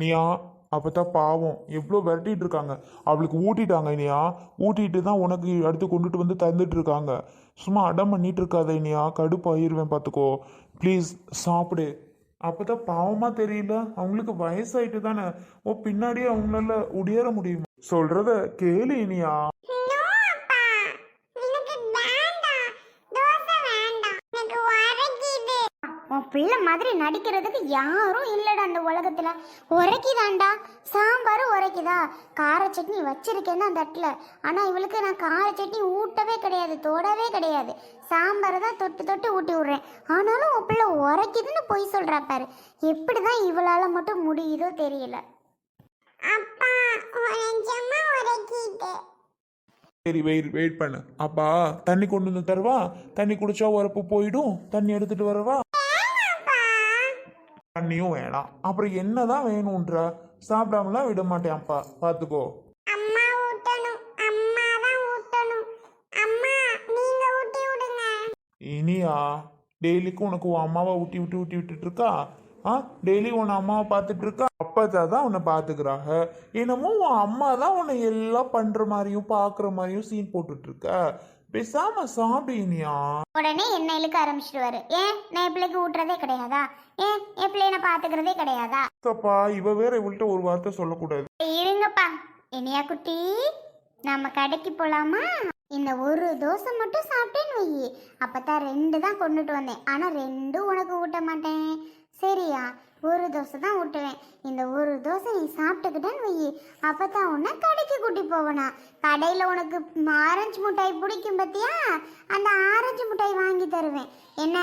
நீயா அப்போ தான் பாவம். எவ்வளோ விரட்டிட்டு இருக்காங்க அவளுக்கு ஊட்டிட்டாங்க இனியா. ஊட்டிட்டு தான் உனக்கு அடுத்து கொண்டுட்டு வந்து தந்துட்டு இருக்காங்க சும்மா அடம் பண்ணிட்டு இருக்காத இனியா. கடுப்பாயிருவேன் பார்த்துக்கோ ப்ளீஸ் சாப்பிடு. அப்போ தான் பாவமாக தெரியல. அவங்களுக்கு வயசாயிட்டு தானே ஓ பின்னாடியே அவங்களால உடையற முடியுமா? சொல்றத கேளு இனியா நோ அப்பா எனக்கு வேண்டாம் தோசை வேண்டாம் எனக்கு உரைக்குது உன் பிள்ளை மாதிரி நடிக்கிறதுக்கு யாரும் இல்லடா அந்த உலகத்துல. உரைக்குதாண்டா சாம்பார் உரைக்குதா. கார சட்னி வச்சிருக்கேன் அந்த தட்டில் ஆனால் இவளுக்கு நான் கார சட்னி ஊட்டவே கிடையாது தொடவே கிடையாது. சாம்பாரை தான் தொட்டு தொட்டு ஊட்டி விட்றேன். ஆனாலும் உன் பிள்ளை உரைக்குதுன்னு பொய் சொல்றா பாரு. எப்படி தான் இவளால் மட்டும் முடியுதோ தெரியல. அப்பா சரி வெயிட் வெயிட் பண்ணு. அப்பா தண்ணி கொண்டு வந்து தருவா? தண்ணி குடிச்சா உரப்பு போயிடும். தண்ணி எடுத்துட்டு வரவா? தண்ணியும் வேணாம். அப்புறம் என்னதான் வேணும்ன்ற சாப்பிடாமலாம் விட மாட்டேன் அப்பா. பார்த்துக்கோ. இனியா டெய்லிக்கும் உனக்கு உன் அம்மாவை ஊட்டி விட்டு ஊட்டி விட்டுட்டு இருக்கா ஆ டெய்லி உன் அம்மாவை பார்த்துட்டு இருக்கா அப்பத்தா தான் உன்னை பார்த்துக்கிறாங்க என்னமோ உன் அம்மா தான் உன்னை எல்லாம் பண்ற மாதிரியும் பார்க்குற மாதிரியும் சீன் போட்டுட்டு இருக்க பேசாம சாப்பிடு இனியா உடனே என்ன இழுக்க ஆரம்பிச்சிடுவாரு ஏன் நான் என் பிள்ளைக்கு ஊட்டுறதே கிடையாதா? ஏன் என் பிள்ளைய நான் பாத்துக்கிறதே கிடையாதா? அப்பா இவ வேற இவள்கிட்ட ஒரு வார்த்தை சொல்லக்கூடாது. இருங்கப்பா. இனியா குட்டி? நம்ம கடைக்கு போலாமா? இந்த ஒரு தோசை மட்டும் சாப்பிட்டேன்னு வை அப்பதான் ரெண்டு தான் கொண்டுட்டு வந்தேன். ஆனா ரெண்டும் உனக்கு ஊட்ட மாட்டேன். சரியா ஒரு தோசை தான் ஊட்டுவேன். இந்த ஒரு தோசை நீ சாப்பிட்டுக்கிட்டேன்னு வை. அப்பதான் உன்னை கடைக்கு கூட்டி போவனா. கடையில் உனக்கு ஆரஞ்சு மிட்டாய் பிடிக்கும் பத்தியா? அந்த ஆரஞ்சு மிட்டாய் வாங்கி தருவேன். என்ன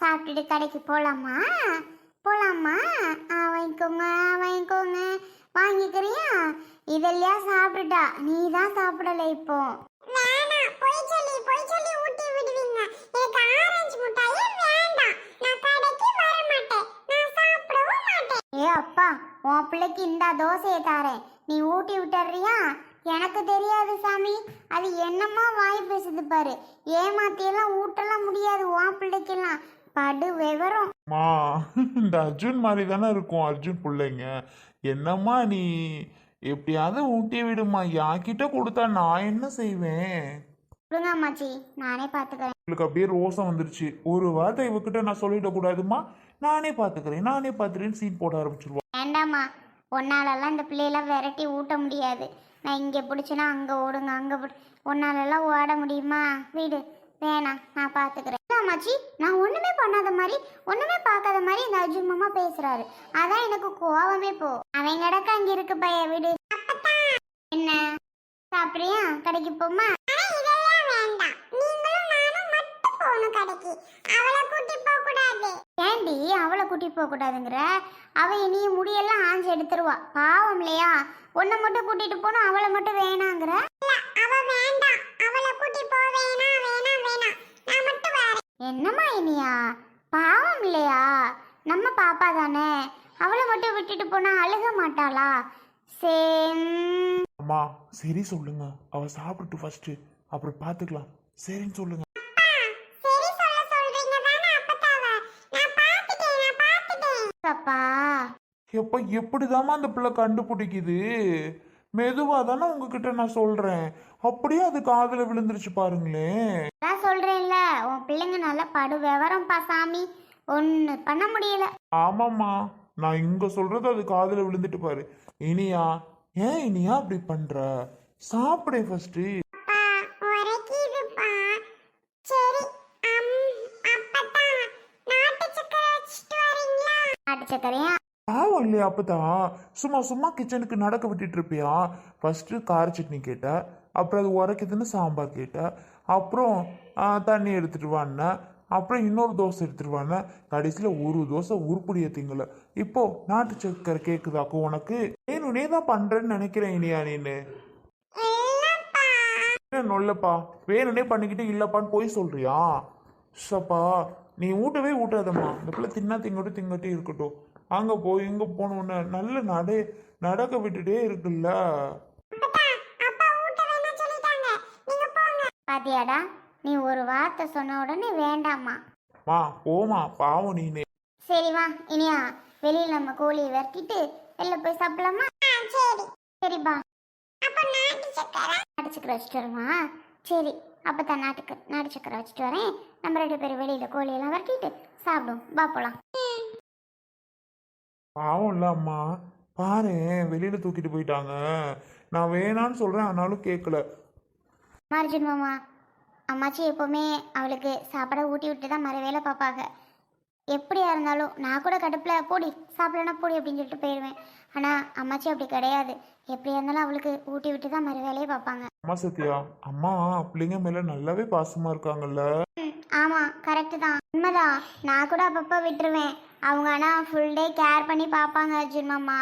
சாப்பிட்டுட்டு கடைக்கு போகலாமா போகலாமா ஆ வாங்கிக்கோங்க வாங்கிக்கோங்க. வாங்கிக்கிறியா? இதெல்லாம் சாப்பிட்டுட்டா நீ தான் சாப்பிடலை இப்போ வேணாம் போய் சொல்லி போய் சொல்லி ஊட்டி விடுவீங்க எனக்கு ஆரஞ்சு முட்டாயே வேண்டாம் நான் கடைக்கு வர மாட்டேன் நான் சாப்பிடவும் மாட்டேன் ஏ அப்பா உன் பிள்ளைக்கு இந்த தோசையை தாரேன். நீ ஊட்டி விட்டுறியா எனக்கு தெரியாது சாமி. அது என்னம்மா வாய் பேசுது பாரு. ஏமாத்தியெல்லாம் ஊட்டலாம் முடியாது உன் பிள்ளைக்கெல்லாம். படு விவரம். மா இந்த அர்ஜுன் மாதிரி தானே இருக்கும் அர்ஜுன் பிள்ளைங்க. என்னம்மா நீ எப்படியாவது ஊட்டி விடுமா யாக்கிட்ட கொடுத்தா நான் என்ன செய்வேன்? கொடுங்க அம்மாச்சி நானே பார்த்துக்கிறேன். உங்களுக்கு அப்படியே ரோசம் வந்துருச்சு. ஒரு வார்த்தை இவகிட்ட நான் சொல்லிடக்கூடாதுமா நானே பார்த்துக்கிறேன் நானே பார்த்துக்கிறேன்னு சீன் போட ஆரம்பிச்சிருவா. வேண்டாம்மா. உன்னாலெல்லாம் இந்த பிள்ளையெல்லாம் விரட்டி ஊட்ட முடியாது. நான் இங்கே பிடிச்சனா அங்கே ஓடுங்க அங்கே பிடி. உன்னாலெல்லாம் ஓட முடியுமா? வீடு. வேணாம் நான் பார்த்துக்கிறேன் அம்மாச்சி நான் ஒன்றுமே பண்ணாத மாதிரி ஒன்றுமே பார்க்காத மாதிரி இந்த அர்ஜுன் மாமா பேசுறாரு. அதான் எனக்கு கோவமே போ. அவன் கிடக்க அங்கே இருக்கு பைய வீடு. என்ன? சாப்பிடுறியா? கடைக்கு போமா? வேண்டாம். நீங்களும் நானும் மட்டும் போகணும் கடைக்கு அவளை கூட்டி போக கூடாது ஏண்டி அவளை கூட்டி போக கூடாதுங்கிற? அவ இனி முடியெல்லாம் ஆஞ்சு எடுத்துருவா. பாவம் இல்லையா? உன்னை மட்டும் கூட்டிட்டு போனா அவளை மட்டும் வேணாங்கிற? அவ வேண்டாம். அவளை கூட்டி போ வேணா வேணா வேணா. நான் மட்டும் வரேன். என்னம்மா இனியா? பாவம் இல்லையா? நம்ம பாப்பா தானே. அவளை மட்டும் விட்டுட்டு போனா அழுக மாட்டாளா? சேம். அம்மா சரி சொல்லுங்க. அவ சாப்பிட்டு ஃபர்ஸ்ட் அப்புறம் பார்த்துக்கலாம் சரின்னு சொல்லுங்க சரி சொல்ல சொல்றீங்க தானே அப்பத்தாவ நான் பாத்துட்டேன் நான் பாத்துட்டேன் அப்பா எப்ப எப்படிதாம்மா அந்த பிள்ளை கண்டுபிடிக்குது? மெதுவா தானே உங்ககிட்ட நான் சொல்றேன். அப்படியே அது காதுல விழுந்துருச்சு பாருங்களேன். நான் சொல்றேன்ல உன் பிள்ளைங்க நல்லா படு விவரம்ப்பா சாமி. ஒன்று பண்ண முடியல. ஆமாம்மா நான் இங்க சொல்றது அது காதுல விழுந்துட்டு பாரு. இனியா ஏன் இனியா அப்படி பண்ற? சாப்பிடு ஃபர்ஸ்ட் அப்பா உரைக்குதுப்பா சரி அப்பதான். நாட்டு சக்கரை வச்சுட்டு வரீங்களா? நாட்டு சக்கரையா? பாவம் இல்லையா அப்பதான் சும்மா சும்மா கிச்சனுக்கு நடக்க விட்டுட்டு இருப்பியா? ஃபர்ஸ்ட் கார சட்னி கேட்ட அப்புறம் அது உரைக்குதுன்னு சாம்பார் கேட்ட அப்புறம் தண்ணி எடுத்துட்டு வான்னா அப்புறம் இன்னொரு தோசை எடுத்துட்டு வான்னா. கடைசியில் ஒரு தோசை உருப்படிய திங்கல. இப்போ நாட்டு சக்கரை கேக்குதாக்கும் உனக்கு? வேணுனே தான் பண்றேன்னு நினைக்கிறேன் இனியா நீனு. நொல்லப்பா? வேணுனே பண்ணிக்கிட்டு இல்லப்பான்னு போய் சொல்றியா? சப்பா நீ ஊட்டவே ஊட்டாதம்மா. இந்த பிள்ளை தின்னா திங்கட்டும் திங்கட்டும் இருக்கட்டும். அங்க போய் இங்க போனோன்னு நல்ல நடை நடக்க விட்டுட்டே இருக்குல்ல. பாத்தியாடா நீ ஒரு வார்த்தை சொன்ன உடனே வேண்டாமா மா போமா பாவம் நீனே. சரி வா இனியா வெளியில் நம்ம கோழியை விரட்டிட்டு வெளில போய் சாப்பிடலாமா? சரி. சரிப்பா அப்ப நாட்டு சக்கரை. வச்சுட்டு வருமா சரி அப்போ தான் நாட்டுக்கு நாட்டு சக்கரை வச்சுட்டு வரேன். நம்ம ரெண்டு பேரும் வெளியில் கோழியெல்லாம் வரட்டிட்டு சாப்பிடுவோம். வா போலாம். பாவம் இல்ல அம்மா பாரு வெளியில தூக்கிட்டு போயிட்டாங்க. நான் வேணான்னு சொல்றேன் ஆனாலும் கேட்கல மார்ஜுன் மாமா அம்மாச்சி எப்போவுமே அவளுக்கு சாப்பாடை ஊட்டி விட்டு தான் மறு வேலை பார்ப்பாங்க. எப்படியா இருந்தாலும் நான் கூட கடுப்பில் போடி சாப்பிடனா போடி அப்படின்னு சொல்லிட்டு போயிடுவேன். ஆனால் அம்மாச்சி அப்படி கிடையாது. எப்படியா இருந்தாலும் அவளுக்கு ஊட்டி விட்டு தான் மறு வேலையை பார்ப்பாங்க. அம்மா சத்யா. அம்மா பிள்ளைங்க மேல நல்லாவே பாசமா இருக்காங்கல்ல. ஆமாம் கரெக்டு தான். உண்மைதான். நான் கூட அப்பப்போ விட்டுருவேன். அவங்க ஆனால் ஃபுல் டே கேர் பண்ணி பார்ப்பாங்க அர்ஜுன் மாமா.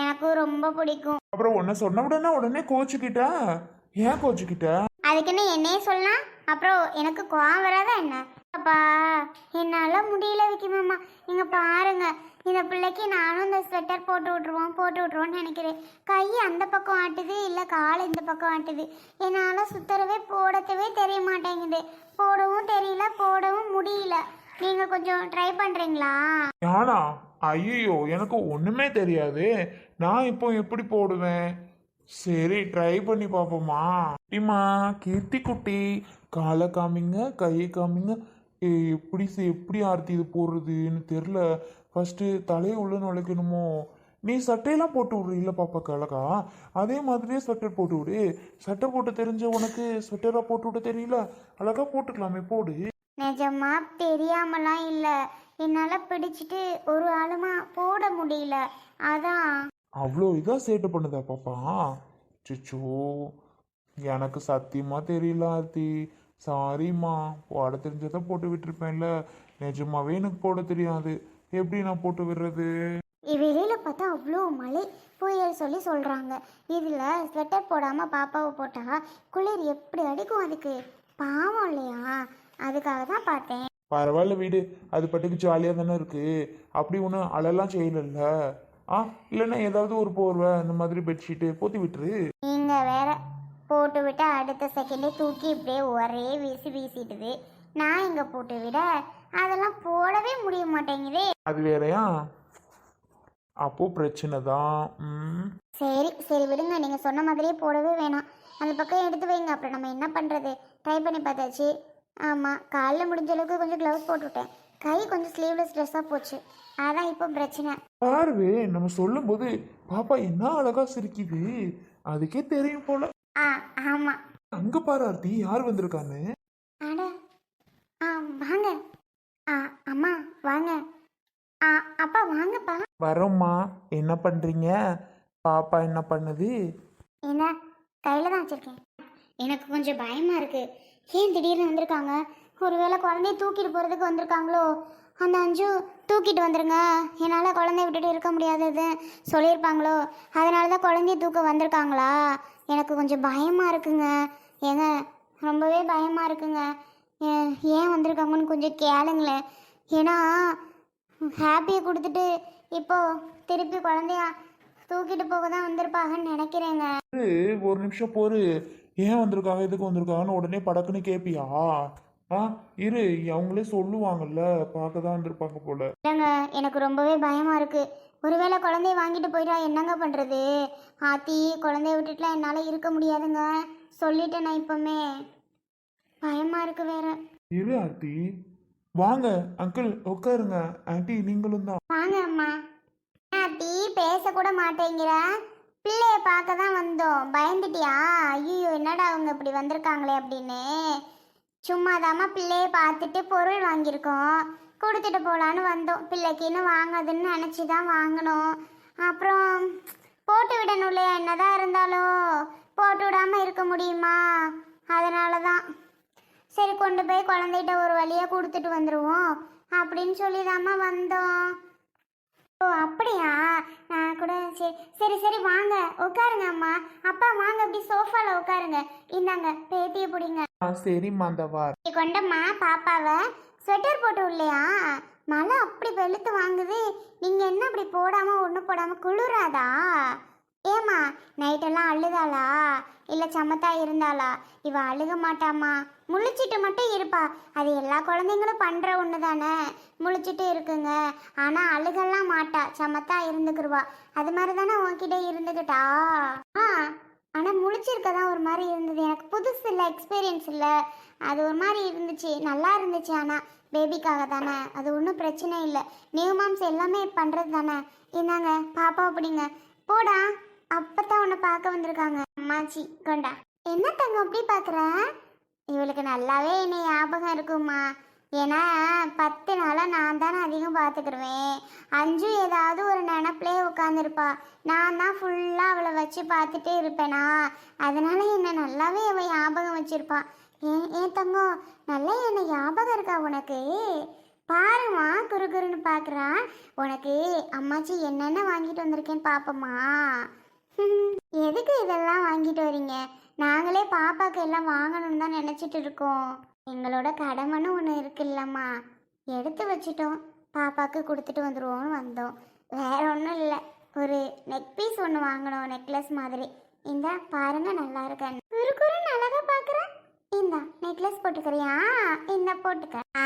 எனக்கும் ரொம்ப பிடிக்கும். அப்புறம் உன்னை சொன்ன உடனே உடனே கோச்சுக்கிட்ட? ஏன் கோச்சுக்கிட்ட? அதுக்குன்னு என்னையே சொல்லலாம்? அப்புறம் எனக்கு கோவம் வராதா என்ன? அப்பா என்னால் முடியல விக்கிமாம்மா இங்கே பாருங்க இந்த பிள்ளைக்கு நானும் இந்த ஸ்வெட்டர் போட்டு விட்ருவோம் போட்டு விட்ருவோன்னு நினைக்கிறேன். கை அந்த பக்கம் ஆட்டுது இல்லை கால் இந்த பக்கம் ஆட்டுது. என்னால் சுத்தரவே போடத்தவே தெரிய மாட்டேங்குது. போடவும் தெரியல போடவும் முடியல. நீங்க கொஞ்சம் ட்ரை பண்ணுறீங்களா யானா ஐயோ எனக்கு ஒண்ணுமே தெரியாது. நான் இப்போ எப்படி போடுவேன்? சரி ட்ரை பண்ணி பார்ப்போமா? குட்டிமா கீர்த்தி குட்டி காலை காமிங்க கையை காமிங்க. ஏய், எப்படி செ- எப்படி ஆர்த்தி இது போடுறதுன்னு தெரில ஃபர்ஸ்ட் தலையை உள்ள நுழைக்கணுமோ? நீ சட்டையெல்லாம் போட்டு விடு இல்லை பாப்பா கழகா. அதே மாதிரியே ஸ்வெட்டர் போட்டு விடு. சட்டை போட்டு தெரிஞ்ச உனக்கு ஸ்வெட்டராக போட்டு விட தெரியல. அழகா போட்டுக்கலாமே போடு. நிஜமா தெரியாமலாம் இல்லை. என்னால் பிடிச்சிட்டு ஒரு ஆளுமா போட முடியல. அதான். அவ்வளோ இதாக சேட்டை பண்ணுதா பாப்பா? சிச்சோ எனக்கு சத்தியமா தெரியல ஆர்த்தி. சாரிம்மா போட தெரிஞ்சதை போட்டு விட்டுருப்பேன்ல. நிஜமாவே எனக்கு போட தெரியாது. எப்படி நான் போட்டு விடுறது? வெளியில் பார்த்தா அவ்வளோ மழை புயல் சொல்லி சொல்கிறாங்க இதில் ஸ்வெட்டர் போடாமல் பாப்பாவை போட்டால் குளிர் எப்படி அடிக்கும் அதுக்கு? பாவம் இல்லையா? அதுக்காக தான் பார்த்தேன். பரவாயில்ல வீடு. அது பாட்டுக்கு ஜாலியாக தானே இருக்கு. அப்படி ஒன்றும் அழலாம் செய்யலல்ல. ஆ இல்லைன்னா ஏதாவது ஒரு போர்வை அந்த மாதிரி பெட்ஷீட்டு போத்தி விட்டுரு. நீங்கள் வேற போட்டு விட்டு அடுத்த செகண்டே தூக்கி இப்படியே ஒரே வீசி வீசிடுது. நான் இங்கே போட்டு விட அதெல்லாம் போடவே முடிய மாட்டேங்குதே. அது வேறயா? அப்போ பிரச்சனை தான். ம். சரி சரி விடுங்க. நீங்கள் சொன்ன மாதிரியே போடவே வேணாம். அந்த பக்கம் எடுத்து வைங்க. அப்புறம் நம்ம என்ன பண்ணுறது ட்ரை பண்ணி பார்த்தாச்சு. ஆமாம் காலைல முடிஞ்ச அளவுக்கு கொஞ்சம் க்ளவுஸ் போட்டுவிட்டேன் கை கொஞ்சம் ஸ்லீவ்லெஸ் ட்ரெஸ்ஸாக போச்சு. அதான் இப்போ பிரச்சனை. பார்வே நம்ம சொல்லும்போது பாப்பா என்ன அழகா சிரிக்குது. அதுக்கே தெரியும் போல. ஆ ஆமாம் அங்க பாரு ஆர்த்தி யார் வந்திருக்கான்னு. அட ஆ வாங்க. ஆ அம்மா வாங்க. ஆ அப்பா வாங்கப்பா. வரோம்மா என்ன பண்றீங்க? பாப்பா என்ன பண்ணுது? என்ன கையில் தான் வச்சுருக்கேன். எனக்கு கொஞ்சம் பயமாக இருக்குது ஏன் திடீர்னு வந்திருக்காங்க? ஒருவேளை குழந்தைய தூக்கிட்டு போகிறதுக்கு வந்திருக்காங்களோ? அந்த அஞ்சு தூக்கிட்டு வந்துருங்க. என்னால் குழந்தைய விட்டுட்டு இருக்க முடியாதது சொல்லியிருப்பாங்களோ? அதனால தான் குழந்தைய தூக்க வந்திருக்காங்களா? எனக்கு கொஞ்சம் பயமாக இருக்குங்க. ஏங்க ரொம்பவே பயமாக இருக்குங்க. ஏன் ஏன் வந்திருக்காங்கன்னு கொஞ்சம் கேளுங்களேன். ஏன்னா ஹாப்பியை கொடுத்துட்டு இப்போது திருப்பி குழந்தைய தூக்கிட்டு போக தான் வந்திருப்பாங்கன்னு நினைக்கிறேங்க. ஒரு நிமிஷம் போரு. ஏன் வந்திருக்காங்க? எதுக்கு வந்திருக்காங்கன்னு உடனே படக்குன்னு கேப்பியா? ஆ இரு அவங்களே சொல்லுவாங்கல்ல பார்க்க தான் வந்திருப்பாங்க போல. இல்லைங்க எனக்கு ரொம்பவே பயமா இருக்கு. ஒருவேளை குழந்தைய வாங்கிட்டு போயிட்டா என்னங்க பண்றது? ஆத்தி குழந்தைய விட்டுட்டுலாம் என்னால இருக்க முடியாதுங்க. சொல்லிட்டேன் நான் இப்பவுமே. பயமா இருக்கு வேற. இரு ஆர்த்தி வாங்க அங்கிள் உட்காருங்க. ஆன்ட்டி நீங்களும் தான். வாங்க அம்மா. ஆத்தி பேசக்கூட மாட்டேங்கிற. பிள்ளைய பார்க்க தான் வந்தோம். பயந்துட்டியா? ஐயோ என்னடா அவங்க இப்படி வந்திருக்காங்களே அப்படின்னு. சும்மாதாம்மா பிள்ளைய பார்த்துட்டு பொருள் வாங்கியிருக்கோம். கொடுத்துட்டு போகலான்னு வந்தோம். பிள்ளைக்கு இன்னும் நினச்சி தான் வாங்கினோம். அப்புறம் போட்டு விடணும் இல்லையா? என்னதான் இருந்தாலும் போட்டு விடாமல் இருக்க முடியுமா? அதனால தான் சரி கொண்டு போய் குழந்தைகிட்ட ஒரு வழியாக கொடுத்துட்டு வந்துடுவோம் அப்படின்னு சொல்லி வந்தோம். ஓ அப்படியா? நான் கூட சரி சரி சரி வாங்க. உட்காருங்க அம்மா. அப்பா வாங்க அப்படி சோஃபால உட்காருங்க. இந்தாங்க பேத்திய பிடிங்க. ஆ சரிம்மா அந்த வார் நீ கொண்டம்மா பாப்பாவை. ஸ்வெட்டர் போட்டு இல்லையா மழை அப்படி வெளுத்து வாங்குது. நீங்க என்ன அப்படி போடாம ஒன்றும் போடாம குளிராதா? ஏம்மா நைட்டெல்லாம் அழுதாளா? இல்லை சமத்தா இருந்தாளா? இவ அழுக மாட்டாமா? முழிச்சிட்டு மட்டும் இருப்பா. அது எல்லா குழந்தைங்களும் பண்ணுற ஒன்று தானே முழிச்சிட்டு இருக்குங்க. ஆனால் அழுகெல்லாம் மாட்டா. சமத்தா இருந்துக்கிருவா. அது மாதிரி தானே உன்கிட்ட இருந்துக்கிட்டா ஆ ஆனால் முழிச்சிருக்க தான் ஒரு மாதிரி இருந்தது. எனக்கு புதுசு இல்லை எக்ஸ்பீரியன்ஸ் இல்லை. அது ஒரு மாதிரி இருந்துச்சு. நல்லா இருந்துச்சு ஆனால் பேபிக்காக தானே. அது ஒன்றும் பிரச்சனை இல்லை. நியூ மாம்ஸ் எல்லாமே பண்ணுறது தானே. என்னங்க பாப்பா அப்படிங்க போடா. அப்பதான் உன்னை பார்க்க வந்திருக்காங்க. அம்மாச்சி கொண்டா. என்ன தங்கம் அப்படி பாக்குற இவளுக்கு நல்லாவே என்னை ஞாபகம் இருக்குமா ஏன்னா பத்து நாளாக நான் தானே அதிகம் பார்த்துக்கிடுவேன் அஞ்சு ஏதாவது ஒரு நினப்பிலே உட்காந்துருப்பா நான் தான் ஃபுல்லாக அவளை வச்சு பார்த்துட்டே இருப்பேனா? அதனால என்னை நல்லாவே அவள் ஞாபகம் வச்சுருப்பான் ஏன் ஏன் தங்கம் நல்லா என்னை ஞாபகம் இருக்கா உனக்கு? பாருமா குறுகுருன்னு பார்க்குறான் உனக்கு அம்மாச்சி என்னென்ன வாங்கிட்டு வந்திருக்கேன்னு பார்ப்போம்மா. எதுக்கு இதெல்லாம் வாங்கிட்டு வரீங்க? நாங்களே பாப்பாக்கு எல்லாம் வாங்கணும்னு தான் நினச்சிட்டு இருக்கோம். எங்களோட கடமைன்னு ஒன்று இருக்குல்லம்மா. எடுத்து வச்சிட்டோம். பாப்பாக்கு கொடுத்துட்டு வந்துடுவோம்னு வந்தோம். வேற ஒன்றும் இல்லை. ஒரு நெக் பீஸ் ஒன்று வாங்கணும் நெக்லஸ் மாதிரி. இந்த பாருங்க நல்லா இருக்கேன் குறு இந்தா நெக்லஸ் போட்டுக்கிறியா? இந்த போட்டுக்க. ஆ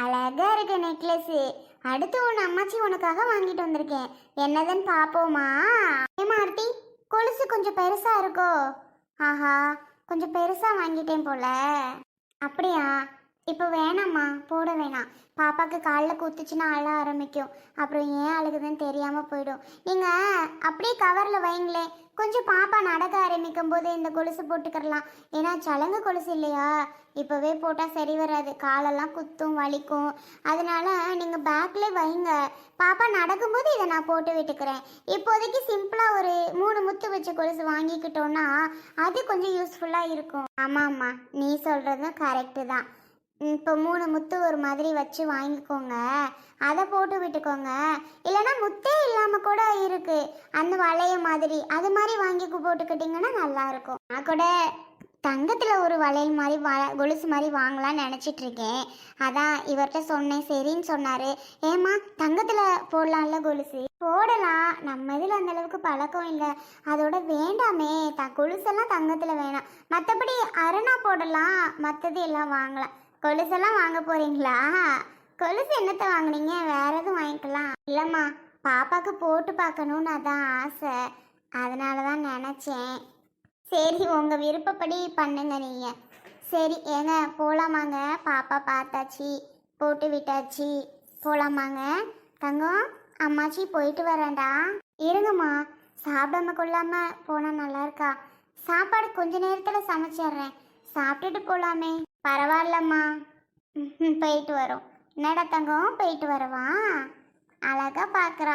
அழகா இருக்கு நெக்லஸ் அடுத்து உன் அம்மாச்சி உனக்காக வாங்கிட்டு வந்திருக்கேன். என்னதுன்னு பாப்போமா? ஏமா ஆர்த்தி கொலுசு கொஞ்சம் பெருசா இருக்கோ? ஆஹா கொஞ்சம் பெருசா வாங்கிட்டேன் போல. அப்படியா? இப்போ வேணாம்மா போட வேணாம். பாப்பாக்கு காலில் குத்துச்சுன்னா அழ ஆரம்பிக்கும். அப்புறம் ஏன் அழுகுதுன்னு தெரியாமல் போயிடும். நீங்கள் அப்படியே கவரில் வைங்களேன். கொஞ்சம் பாப்பா நடக்க ஆரம்பிக்கும் போது இந்த கொலுசு போட்டுக்கிறலாம். ஏன்னா சலங்கு கொலுசு இல்லையா? இப்போவே போட்டால் சரி வராது. காலெல்லாம் குத்தும் வலிக்கும். அதனால நீங்கள் பேக்லேயே வைங்க. பாப்பா நடக்கும்போது இதை நான் போட்டு விட்டுக்கிறேன். இப்போதைக்கு சிம்பிளாக ஒரு மூணு முத்து வச்ச கொலுசு வாங்கிக்கிட்டோன்னா அது கொஞ்சம் யூஸ்ஃபுல்லாக இருக்கும். ஆமாம்மா நீ சொல்கிறதும் கரெக்டு தான். இப்போ மூணு முத்து ஒரு மாதிரி வச்சு வாங்கிக்கோங்க. அதை போட்டு விட்டுக்கோங்க. இல்லைன்னா முத்தே இல்லாமல் கூட இருக்கு. அந்த வளைய மாதிரி அது மாதிரி வாங்கி போட்டுக்கிட்டிங்கன்னா நல்லா இருக்கும். நான் கூட தங்கத்தில் ஒரு வளையல் மாதிரி வ கொலுசு மாதிரி வாங்கலாம்னு நினச்சிட்டு இருக்கேன். அதான் இவர்கிட்ட சொன்னேன். சரின்னு சொன்னார். ஏம்மா தங்கத்தில் போடலாம்ல கொலுசு? போடலாம். நம்ம இதில் அந்த அளவுக்கு பழக்கம் இல்லை. அதோட வேண்டாமே. த கொலுசெல்லாம் தங்கத்தில் வேணாம். மற்றபடி அரணா போடலாம். மற்றது எல்லாம் வாங்கலாம். கொலுசெல்லாம் வாங்க போறீங்களா? கொலுசு என்னத்தை வாங்குனீங்க? வேற எதுவும் வாங்கிக்கலாம். இல்லைம்மா பாப்பாக்கு போட்டு பார்க்கணுன்னு அதான் ஆசை. அதனால தான் நினச்சேன். சரி உங்கள் விருப்பப்படி பண்ணுங்க நீங்கள் சரி ஏங்க போகலாமாங்க பாப்பா பார்த்தாச்சு போட்டு விட்டாச்சு. போகலாமாங்க தங்கம் அம்மாச்சி போயிட்டு வரேன்டா. இருங்கம்மா சாப்பிடாம கொள்ளாமல் போனால் நல்லா இருக்கா? சாப்பாடு கொஞ்ச நேரத்தில் சமைச்சிடுறேன். சாப்பிட்டுட்டு போகலாமே பரவாயில்லம்மா. போயிட்டு வரோம். என்னடா தங்கம்? போயிட்டு வரவா? அழகாக பார்க்குறா